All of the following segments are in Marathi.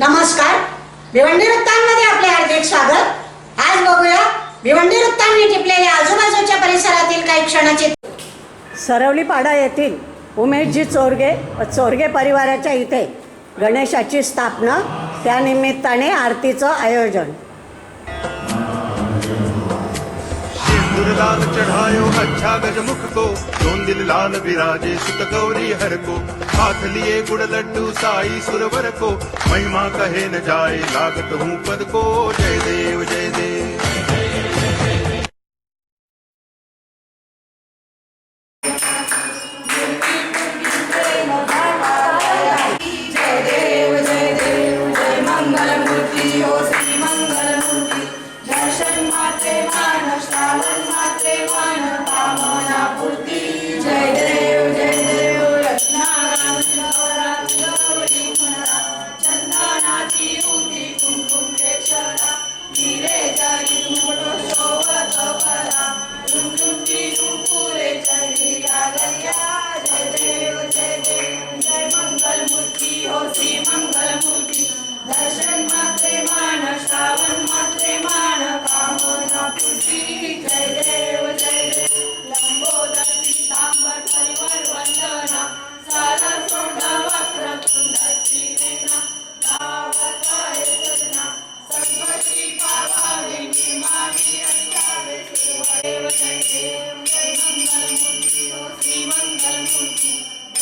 नमस्कार. भिवंडी वृत्तांमध्ये आपले हार्दिक स्वागत. आज बघूया भिवंडी वृत्तांनी टिपलेल्या आजूबाजूच्या परिसरातील काही क्षणाची सरवलीपाडा येथील उमेशजी चोरगे चोरगे परिवाराच्या इथे गणेशाची स्थापना त्यानिमित्ताने आरतीचं आयोजन. सिर लाल चढ़ायो अच्छा गजमुख को। चोंदिल लाल विराजे सुत गौरी हर को। हाथ लिए गुड़ लड्डू साई सुरवर को। महिमा कहे न जाए लागत हूँ पद को। जय देव जय देव। मुठी दर्शन मात्रे मान श्रावण मात्रे मान कामना पुटी जय देव जय देव लंबोदरी सांबर परिवर वंदना सारा सोडा वक्र कुंडची संपत्ती पावावी निमावी अष्टावे देव जय देव जय मंगल मूर्ती श्री मंगल मूर्ती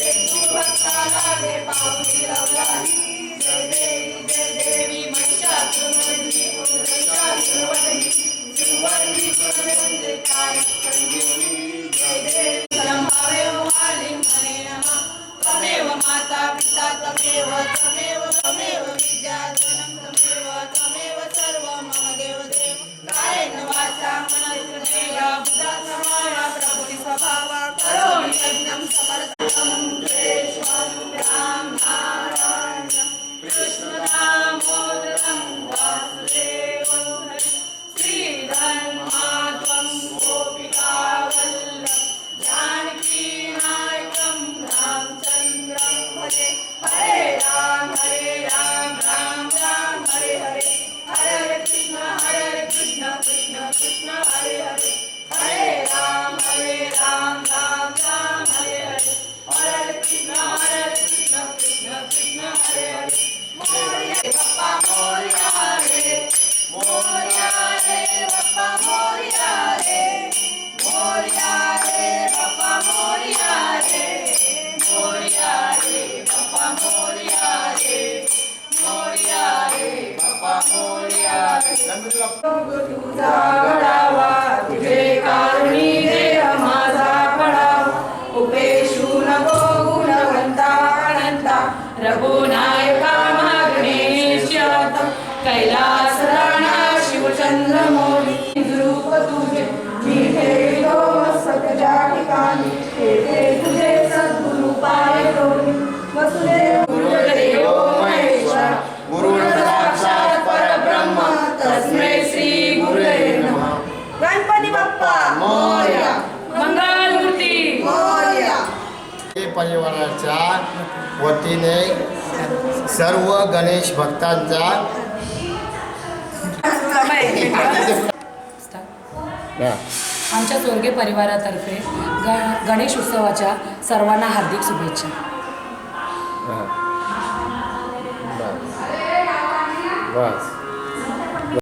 देवी भक्ताला रे पावली लावलाही जय देवी जय देवी महिषासुरमर्दिनी महिषासुरमर्दिनी सुवर्णी सुवर्णे काय संजीवनी जय देवी तमेव तमेव तमेव विद्याधनं तमेव तमेव सर्वं मम देव देव कायेन वाचा मनसृणेया बुधा समाया प्रभुति स्वभावा करोमि यज्ञं समर्थ गणपती वतीने सर्व गणेश भक्तांचा हा. आमच्या चोरगे परिवारातर्फे ग गणेश उत्सवाच्या सर्वांना हार्दिक शुभेच्छा. बस. बस